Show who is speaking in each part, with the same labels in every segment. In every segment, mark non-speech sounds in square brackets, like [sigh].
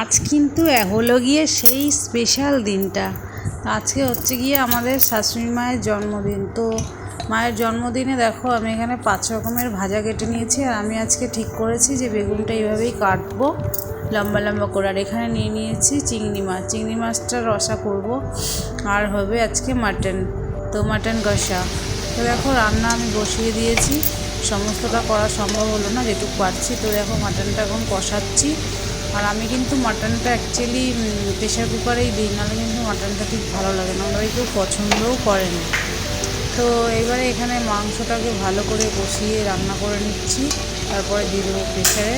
Speaker 1: আজ কিন্তু হলো গিয়ে সেই স্পেশাল দিনটা। আজকে হচ্ছে গিয়ে আমাদের শাশুড়ি মায়ের জন্মদিন। তো মায়ের জন্মদিনে দেখো, আমি এখানে পাঁচ রকমের ভাজা কেটে নিয়েছি আর আমি আজকে ঠিক করেছি যে বেগুনটা এইভাবেই কাটবো, লম্বা লম্বা করে। আর এখানে নিয়ে নিয়েছি চিংড়ি মাছ। চিংড়ি মাছটা রসা করব আর হবে আজকে মাটন। তো মাটন কষা। তো দেখো, রান্না আমি বসিয়ে দিয়েছি। সমস্তটা করা সম্ভব হলো না, যেটুকু পারছি। তো দেখো, মাটনটা এখন কষাচ্ছি। আর আমি কিন্তু মাটনটা অ্যাকচুয়ালি প্রেশার কুকারেই দিই, নাহলে কিন্তু মাটনটা ঠিক ভালো লাগে না। ওরা কেউ পছন্দও করে না। তো এবারে এখানে মাংসটাকে ভালো করে কষিয়ে রান্না করে নিচ্ছি, তারপরে দিয়ে দেবো প্রেশারে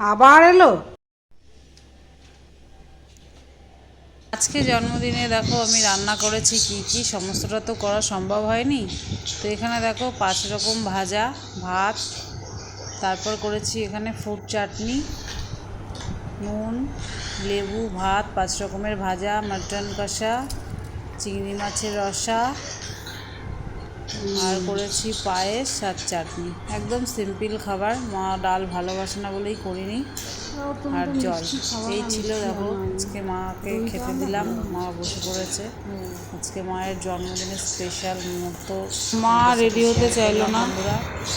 Speaker 1: আবার এলো? আজকে জন্মদিনে দেখো আমি রান্না করেছি কি কি, সমস্তটা তো করা সম্ভব হয়নি। তো এখানে দেখো পাঁচ রকম ভাজা, ভাত, তারপর করেছি এখানে ফুড চাটনি, নুন, লেবু, ভাত, পাঁচ রকমের ভাজা মাটন কষা, চিংড়ি মাছের রসা আর করেছি পায়েস আর চাটনি। একদম সিম্পল খাবার। মা ডাল ভালোবাসে না বলেই করিনি। আর জল। এই ছিল দেখো আজকে মাকে খেতে দিলাম। মা বসে পড়েছে। আজকে মায়ের জন্মদিনের স্পেশাল মুহূর্ত। মা রেডি হতে চাইলো না।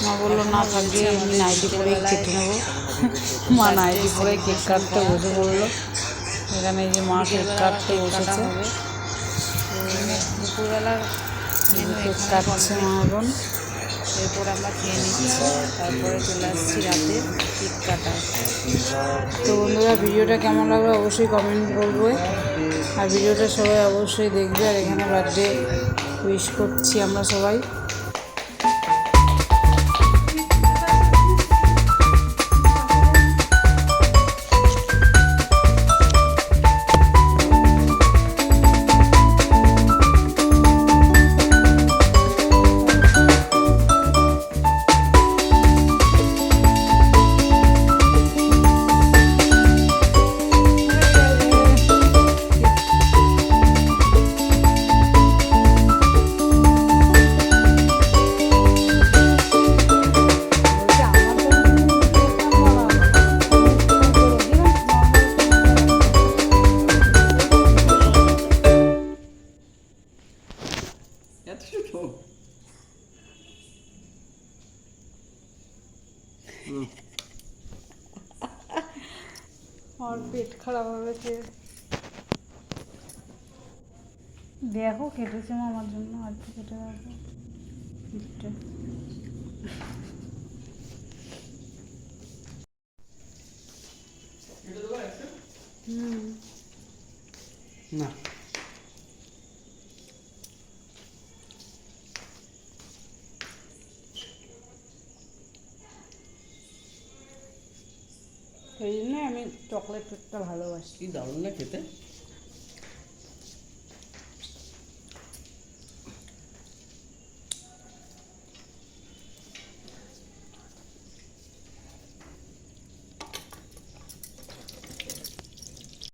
Speaker 1: মা বলল না থাকবে আমি নাইটি পরে কেটে নেব। [laughs] মা নাইটি পরে কেক কাটতে বসে পড়ল। এখানে এই যে মা কেক কাটতে বসেছে। দুপুরবেলার
Speaker 2: কেক কাটছে মহাবন এরপর আমরা খেয়ে নিচ্ছি। তারপরে চলে আসছি রাতে কেক কাটা তো বন্ধুরা, ভিডিওটা কেমন লাগবে অবশ্যই কমেন্ট করবে। আর ভিডিওটা সবাই অবশ্যই দেখবে। আর এখানে বার্থডে উইশ করছি আমরা সবাই। আমার পেট খারাপ যে দেখো কেটেছে মা আমার জন্য আর কি কেটে রাখব হুম।
Speaker 3: না
Speaker 2: সেই জন্যই আমি চকলেট কেকটা ভালোবাসি।
Speaker 3: কি দারুণ না খেতে?